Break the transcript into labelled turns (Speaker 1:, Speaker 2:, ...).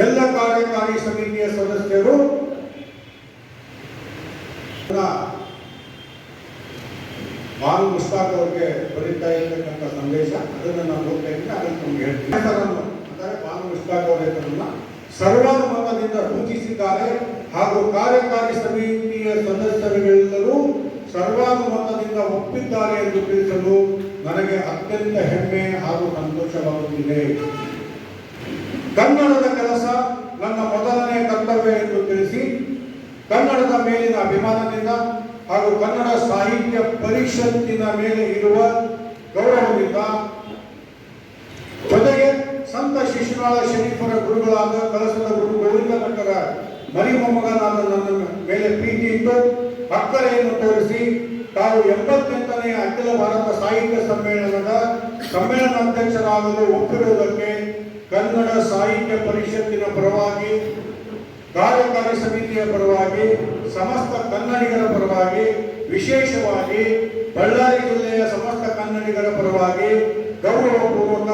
Speaker 1: ಎಲ್ಲ ಕಾರ್ಯಕಾರಿ ಸಮಿತಿಯ ಸದಸ್ಯರು ಬಾನು ಮುಸ್ತಾಕ್ ಅವ್ರಿಗೆ ಬರೀತಾ ಇರ್ತಕ್ಕಂಥ ಸಂದೇಶ, ಅದನ್ನು ನಾನು ಹೋಗ್ತಾ ಇದ್ದೀನಿ ಅದನ್ನು ನಮ್ಗೆ ಹೇಳ್ತೀನಿ ಹೆಸರನ್ನು ಅಂದರೆ ಬಾನು ಮುಸ್ತಾಕ್ ಅವರ ಹೆಸರನ್ನ ಸರ್ವಾನುಮತದಿಂದ ಸೂಚಿಸಿದ್ದಾರೆ. ಹಾಗೂ ಕಾರ್ಯಕಾರಿ ಸಮಿತಿಯ ಸದಸ್ಯರುಗಳೆಲ್ಲರೂ ಸರ್ವಾನುಮತದಿಂದ ಒಪ್ಪಿದ್ದಾರೆ ಎಂದು ತಿಳಿಸಲು ನನಗೆ ಅತ್ಯಂತ ಹೆಮ್ಮೆ ಹಾಗೂ ಸಂತೋಷವಾಗುತ್ತಿದೆ. ಕನ್ನಡದ ಕೆಲಸ ನನ್ನ ಮೊದಲನೇ ಕರ್ತವ್ಯ ಎಂದು ತಿಳಿಸಿ ಕನ್ನಡದ ಮೇಲಿನ ಅಭಿಮಾನದಿಂದ ಹಾಗೂ ಕನ್ನಡ ಸಾಹಿತ್ಯ ಪರಿಷತ್ತಿನ ಮೇಲೆ ಇರುವ ಗೌರವದಿಂದ ಜೊತೆಗೆ ಸಂತ ಶಿಶುನಾಳ ಶರೀಫರ ಗುರುಗಳಾದ ಕಲಸದ ಗುರು ಗೋವಿಂದ ಭಟ್ಟರ ಮರಿಮೊಮ್ಮಗನಾದ ನನ್ನ ಮೇಲೆ ಪ್ರೀತಿ ಇಟ್ಟು ಅಕ್ಕರೆಯನ್ನು ತೋರಿಸಿ ತಾವು ಎಂಬತ್ತೆಂಟನೇ ಅಖಿಲ ಭಾರತ ಸಾಹಿತ್ಯ ಸಮ್ಮೇಳನದ ಸಮ್ಮೇಳನಾಧ್ಯಕ್ಷರಾಗಲು ಒಪ್ಪಿರುವುದಕ್ಕೆ ಕನ್ನಡ ಸಾಹಿತ್ಯ ಪರಿಷತ್ತಿನ ಪರವಾಗಿ, ಕಾರ್ಯಕಾರಿ ಸಮಿತಿಯ ಪರವಾಗಿ, ಸಮಸ್ತ ಕನ್ನಡಿಗರ ಪರವಾಗಿ, ವಿಶೇಷವಾಗಿ ಬಳ್ಳಾರಿ ಜಿಲ್ಲೆಯ ಸಮಸ್ತ ಕನ್ನಡಿಗರ ಪರವಾಗಿ ಗೌರವಪೂರ್ವಕ